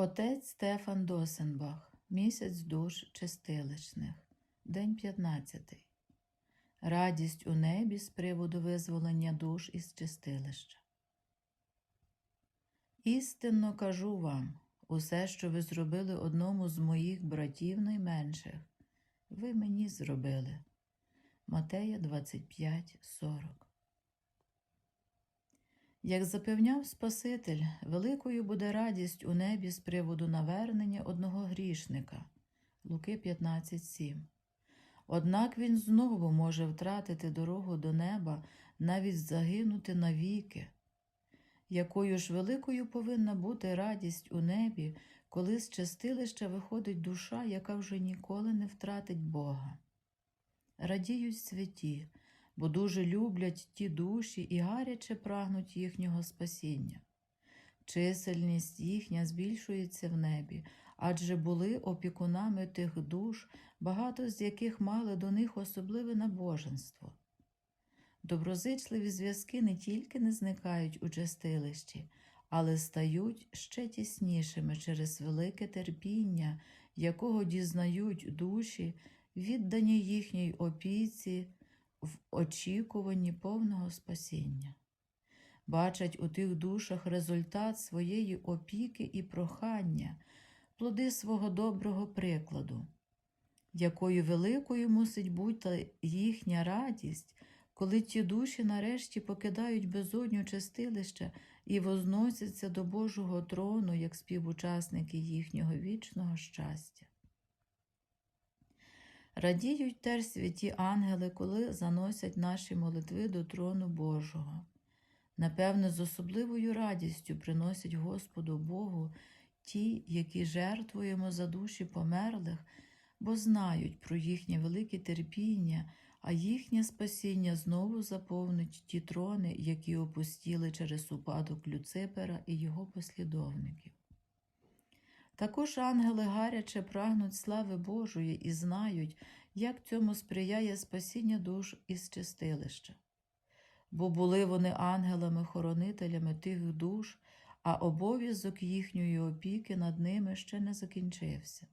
Отець Стефан Досенбах. Місяць душ чистилищних. День 15. Радість у небі з приводу визволення душ із чистилища. Істинно кажу вам, усе, що ви зробили одному з моїх братів найменших, ви мені зробили. Матея 25, 40 Як запевняв Спаситель, великою буде радість у небі з приводу навернення одного грішника. Луки 15.7. Однак він знову може втратити дорогу до неба, навіть загинути навіки. Якою ж великою повинна бути радість у небі, коли з чистилища виходить душа, яка вже ніколи не втратить Бога. Радіють святі, бо дуже люблять ті душі і гаряче прагнуть їхнього спасіння. Чисельність їхня збільшується в небі, адже були опікунами тих душ, багато з яких мали до них особливе набоженство. Доброзичливі зв'язки не тільки не зникають у чистилищі, але стають ще тіснішими через велике терпіння, якого дізнають душі, віддані їхній опіці в очікуванні повного спасіння. Бачать у тих душах результат своєї опіки і прохання, плоди свого доброго прикладу, якою великою мусить бути їхня радість, коли ті душі нарешті покидають безодню чистилища і возносяться до Божого трону як співучасники їхнього вічного щастя. Радіють теж святі ангели, коли заносять наші молитви до трону Божого. Напевне, з особливою радістю приносять Господу Богу ті, які жертвуємо за душі померлих, бо знають про їхнє велике терпіння, а їхнє спасіння знову заповнить ті трони, які опустіли через упадок Люципера і його послідовників. Також ангели гаряче прагнуть слави Божої і знають, як цьому сприяє спасіння душ із чистилища. Бо були вони ангелами-хоронителями тих душ, а обов'язок їхньої опіки над ними ще не закінчився.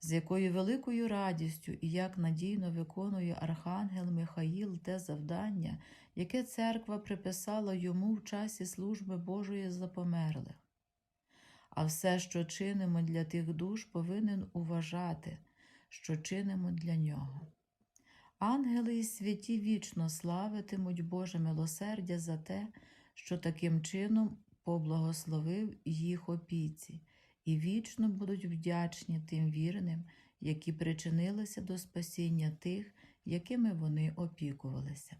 З якою великою радістю і як надійно виконує Архангел Михаїл те завдання, яке церква приписала йому в часі служби Божої за померлих. А все, що чинимо для тих душ, повинен уважати, що чинимо для нього. Ангели і святі вічно славитимуть Боже милосердя за те, що таким чином поблагословив їх опіці, і вічно будуть вдячні тим вірним, які причинилися до спасіння тих, якими вони опікувалися.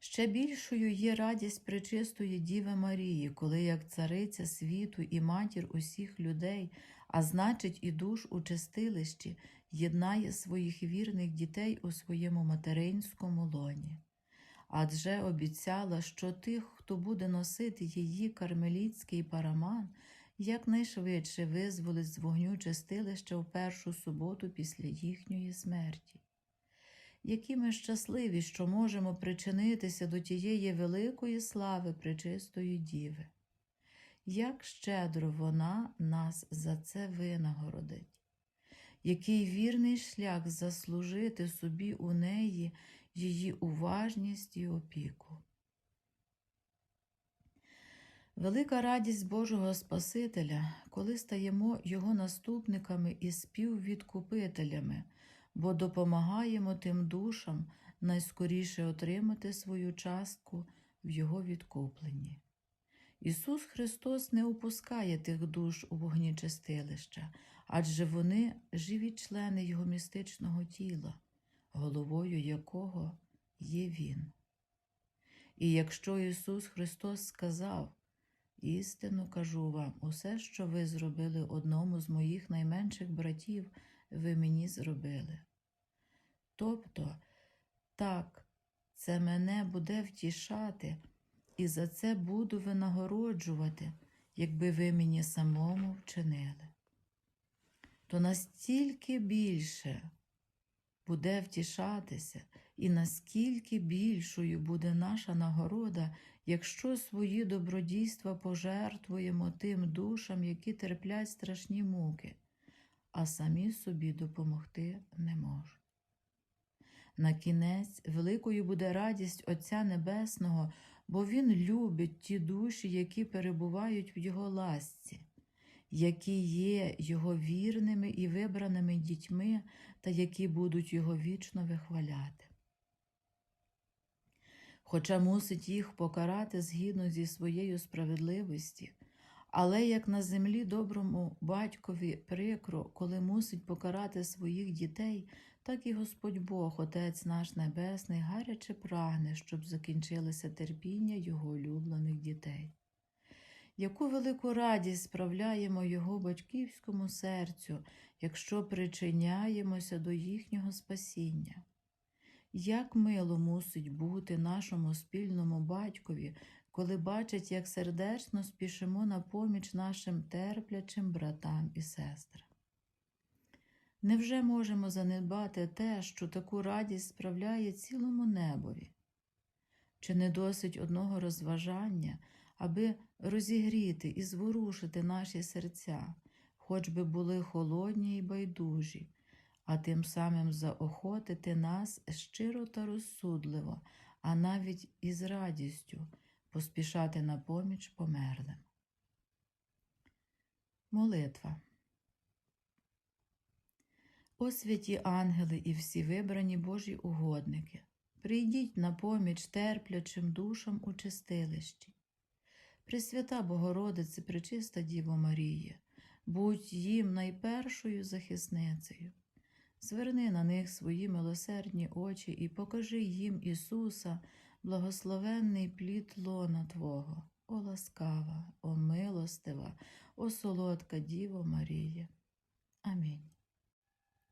Ще більшою є радість пречистої Діви Марії, коли як цариця світу і матір усіх людей, а значить, і душ у чистилищі, єднає своїх вірних дітей у своєму материнському лоні. Адже обіцяла, що тих, хто буде носити її кармеліцький параман, якнайшвидше визволить з вогню чистилища в першу суботу після їхньої смерті. Які ми щасливі, що можемо причинитися до тієї великої слави пречистої Діви. Як щедро вона нас за це винагородить, який вірний шлях заслужити собі у неї її уважність і опіку. Велика радість Божого Спасителя, коли стаємо Його наступниками і співвідкупителями, бо допомагаємо тим душам найскоріше отримати свою частку в Його відкупленні. Ісус Христос не опускає тих душ у вогні чистилища, адже вони живі члени Його містичного тіла, головою якого є Він. І якщо Ісус Христос сказав, істину кажу вам, усе, що ви зробили одному з моїх найменших братів, ви мені зробили. Тобто, так, це мене буде втішати, і за це буду винагороджувати, якби ви мені самому вчинили. То настільки більше буде втішатися, і наскільки більшою буде наша нагорода, якщо свої добродійства пожертвуємо тим душам, які терплять страшні муки, а самі собі допомогти не можуть. На кінець великою буде радість Отця Небесного, бо Він любить ті душі, які перебувають в Його ласці, які є Його вірними і вибраними дітьми та які будуть Його вічно вихваляти. Хоча мусить їх покарати згідно зі своєю справедливості, але як на землі доброму батькові прикро, коли мусить покарати своїх дітей, так і Господь Бог, Отець наш Небесний, гаряче прагне, щоб закінчилося терпіння Його улюблених дітей. Яку велику радість справляємо Його батьківському серцю, якщо причиняємося до їхнього спасіння? Як мило мусить бути нашому спільному батькові, коли бачить, як сердечно спішимо на поміч нашим терплячим братам і сестрам. Невже можемо занедбати те, що таку радість справляє цілому небові? Чи не досить одного розважання, аби розігріти і зворушити наші серця, хоч би були холодні й байдужі, а тим самим заохотити нас щиро та розсудливо, а навіть із радістю поспішати на поміч померлим. Молитва. О святі ангели і всі вибрані Божі угодники, прийдіть на поміч терплячим душам у чистилищі. Пресвята Богородице, пречиста Діво Марія, будь їм найпершою захисницею. Зверни на них свої милосердні очі і покажи їм Ісуса, благословенний плід лона Твого, о ласкава, о милостива, о солодка Діво Марія. Амінь.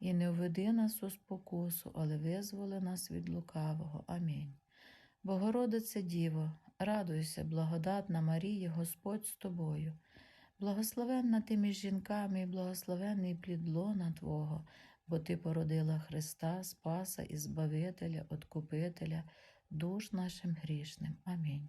і не введи нас у спокусу, але визволи нас від лукавого. Амінь. Богородице Діво, радуйся, благодатна Марія, Господь з тобою. Благословенна ти між жінками і благословенний плід лона Твого, бо Ти породила Христа, Спаса і Збавителя, Откупителя, душ нашим грішним. Амінь.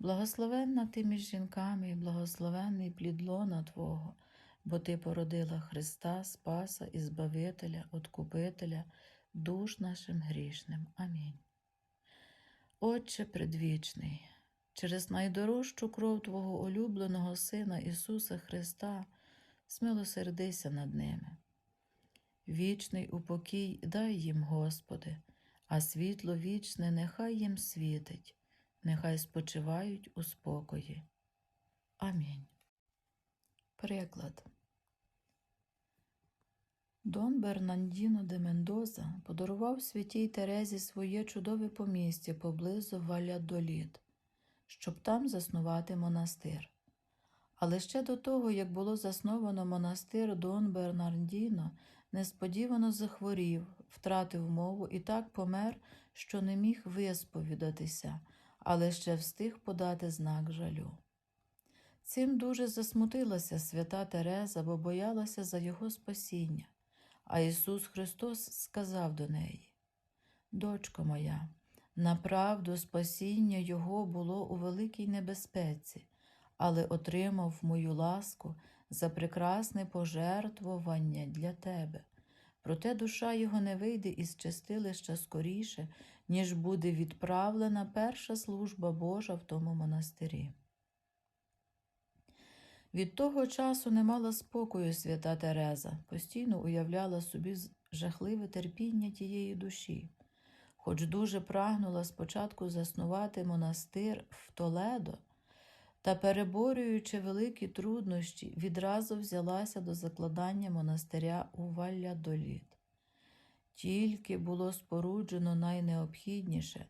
Благословенна ти між жінками і благословенний плід лона Твого, бо Ти породила Христа, Спаса і Збавителя, Откупителя, душ нашим грішним. Амінь. Отче предвічний, через найдорожчу кров Твого улюбленого Сина Ісуса Христа, смилосердися над ними. Вічний упокій дай їм, Господи, а світло вічне нехай їм світить, нехай спочивають у спокої. Амінь. Приклад. Дон Бернандіно де Мендоза подарував святій Терезі своє чудове помістя поблизу Валядоліт, щоб там заснувати монастир. Але ще до того, як було засновано монастир Дон Бернардіно, несподівано захворів, втратив мову і так помер, що не міг висповідатися, але ще встиг подати знак жалю. Цим дуже засмутилася свята Тереза, бо боялася за його спасіння. А Ісус Христос сказав до неї: Дочко моя, направду спасіння Його було у великій небезпеці, але отримав мою ласку за прекрасне пожертвування для тебе. Проте душа його не вийде із чистилища скоріше, ніж буде відправлена перша служба Божа в тому монастирі. Від того часу не мала спокою свята Тереза, постійно уявляла собі жахливе терпіння тієї душі, хоч дуже прагнула спочатку заснувати монастир в Толедо, та, переборюючи великі труднощі, відразу взялася до закладання монастиря у Валядоліт. Тільки було споруджено найнеобхідніше,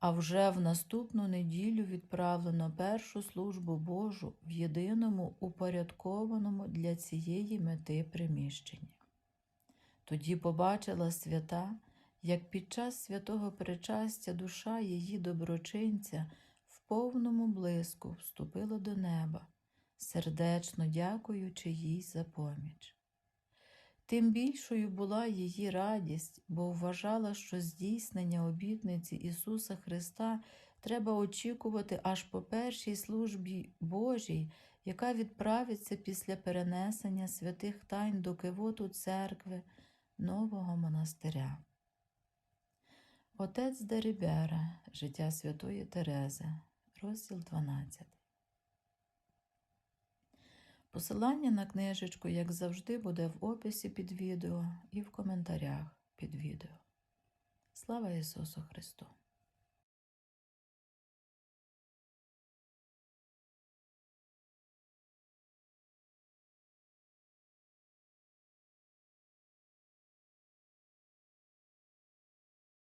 а вже в наступну неділю відправлено першу службу Божу в єдиному упорядкованому для цієї мети приміщенні. Тоді побачила свята, як під час святого причастя душа її доброчинця в повному блиску вступила до неба, сердечно дякуючи їй за поміч. Тим більшою була її радість, бо вважала, що здійснення обітниці Ісуса Христа треба очікувати аж по першій службі Божій, яка відправиться після перенесення святих тайн до кивоту церкви нового монастиря. Отець Дерибера, життя Святої Терези, розділ 12. Посилання на книжечку, як завжди, буде в описі під відео і в коментарях під відео. Слава Ісусу Христу!